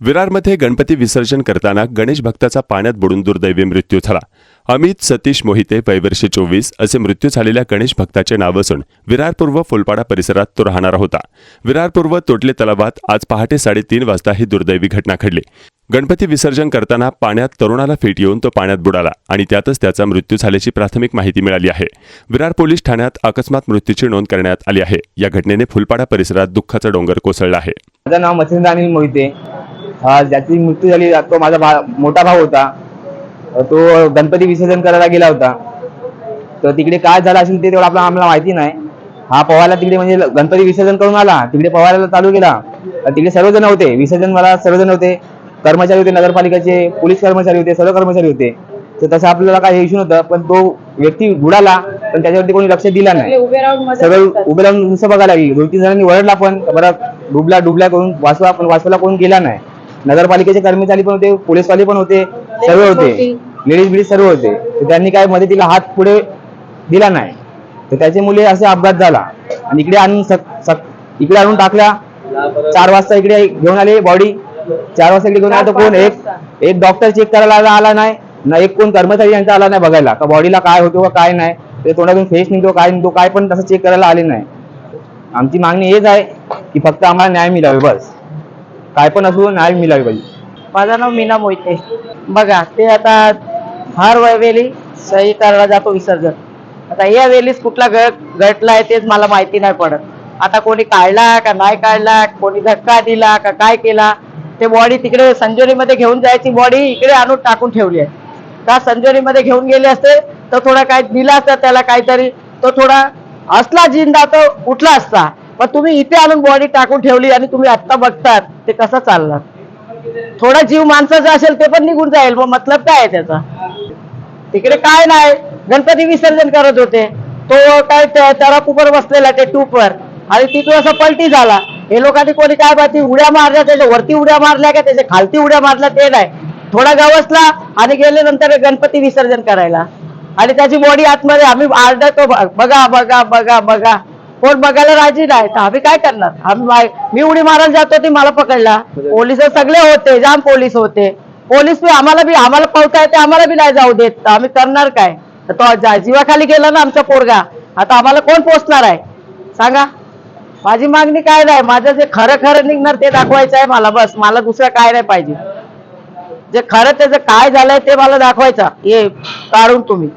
विरारमध्ये गणपती विसर्जन करताना गणेश भक्ताचा पाण्यात बुडून दुर्दैवी मृत्यू झाला. अमित सतीश मोहिते वयवर्षे चोवीस असे मृत्यू झालेल्या गणेश भक्ताचे नाव असून विरार पूर्व फुलपाडा परिसरात तो राहणारा होता. विरार पूर्व तोटले तलावात आज पहाटे साडेतीन वाजता ही दुर्दैवी घटना घडली. गणपती विसर्जन करताना पाण्यात तरुणाला फेट येऊन तो पाण्यात बुडाला आणि त्यातच त्याचा मृत्यू झाल्याची प्राथमिक माहिती मिळाली आहे. विरार पोलीस ठाण्यात अकस्मात मृत्यूची नोंद करण्यात आली आहे. या घटनेने फुलपाडा परिसरात दुःखाचा डोंगर कोसळला आहे. माझं नाव मच्छिंद्र अनिल मोहिते. ज्याची मृत्यू झाली तो माझा भा मोठा भाऊ होता. तो गणपती विसर्जन करायला गेला होता. तर तिकडे काय झालं असेल ते तेवढं आपलं आम्हाला माहिती नाही. हा पवायला तिकडे म्हणजे गणपती विसर्जन करून आला. तिकडे पवायला चालू केला. तिकडे सर्वजण होते. विसर्जन मला सर्वजण होते. कर्मचारी होते नगरपालिकेचे पोलीस कर्मचारी होते सर्व कर्मचारी होते. तर तसं आपल्याला काही इश्यू नव्हतं. पण तो व्यक्ती बुडाला पण त्याच्यावरती कोणी लक्ष दिला नाही. सगळं. उभे राहून नुसतं बघायला लागली. दोन तीन जणांनी वरडला पण बरं डुबला डुबला करून वाचवा पण वाचवायला कोण गेला नाही. नगरपालिकेचे कर्मचारी पण होते पोलीसवाले पण होते सर्व होते. लेडीज बिडीज सर्व होते. तर त्यांनी काय मदतीला हात पुढे दिला नाही. तर त्याचे मुले असे अपघात झाला. आणि इकडे आणून इकडे आणून टाकला चार वाजता इकडे घेऊन आले बॉडी. चार वाजता इकडे घेऊन आला तर कोण एक एक डॉक्टर चेक करायला आला- आला नाही. ना एक कोण कर्मचारी यांचा आला नाही बघायला. का बॉडीला काय होतो का काय नाही. ते तोंडातून फेस निघतो काय निघतो काय पण तसं चेक करायला आले नाही. आमची मागणी हेच आहे की फक्त आम्हाला न्याय मिळावे बस. काय पण असू न्याय मिळावे पाहिजे. माझं नाव मीना मोहिते. बघा ते आता हर वेळी सही करायला जातो विसर्जन. आता या वेळीच कुठला गट आहे तेच मला माहिती नाही पडत. आता कोणी काढला का नाही काढला कोणी धक्का दिला का काय केला ते बॉडी तिकडे संजोरीमध्ये घेऊन जायची बॉडी इकडे आणून टाकून ठेवली आहे. का संजोरीमध्ये घेऊन गेले असते तर थोडा काय दिला असता त्याला काहीतरी तो थोडा असला जिंदा तो उठला असता. पण तुम्ही इथे आणून बॉडी टाकून ठेवली आणि तुम्ही आत्ता बघतात ते कसं चालणार? थोडा जीव माणसाचा असेल ते पण निघून जाईल मग मतलब काय आहे त्याचा? तिकडे काय नाही गणपती विसर्जन करत होते. तो काय त्याला कुपर बसलेला ते टूपवर. आणि तिथून असं पलटी झाला. हे लोकांनी कोणी काय माहिती उड्या मारल्या त्याच्या वरती उड्या मारल्या का त्याच्या खालती उड्या मारल्या ते नाही. थोडा गवसला आणि गेल्यानंतर गणपती विसर्जन करायला. आणि त्याची बॉडी आतमध्ये आम्ही आरडतो बघा बघा बघा बघा. कोण बघायला राजी नाही. तर आम्ही काय करणार? आम्ही मी उडी मारायला जात होती मला पकडला. पोलीस सगळे होते जाम पोलीस होते. पोलीस बी आम्हाला बी आम्हाला पळताय ते आम्हाला बी नाही जाऊ देत. आम्ही करणार काय? तो जीवाखाली गेला ना आमचा पोरगा. आता आम्हाला कोण पोचणार आहे? सांगा. माझी मागणी काय नाही. माझं जे खरं खरं निघणार ते दाखवायचं आहे मला बस. मला दुसरं काय नाही पाहिजे. जे खरं त्याचं काय झालंय ते मला दाखवायचं. हे काढून तुम्ही.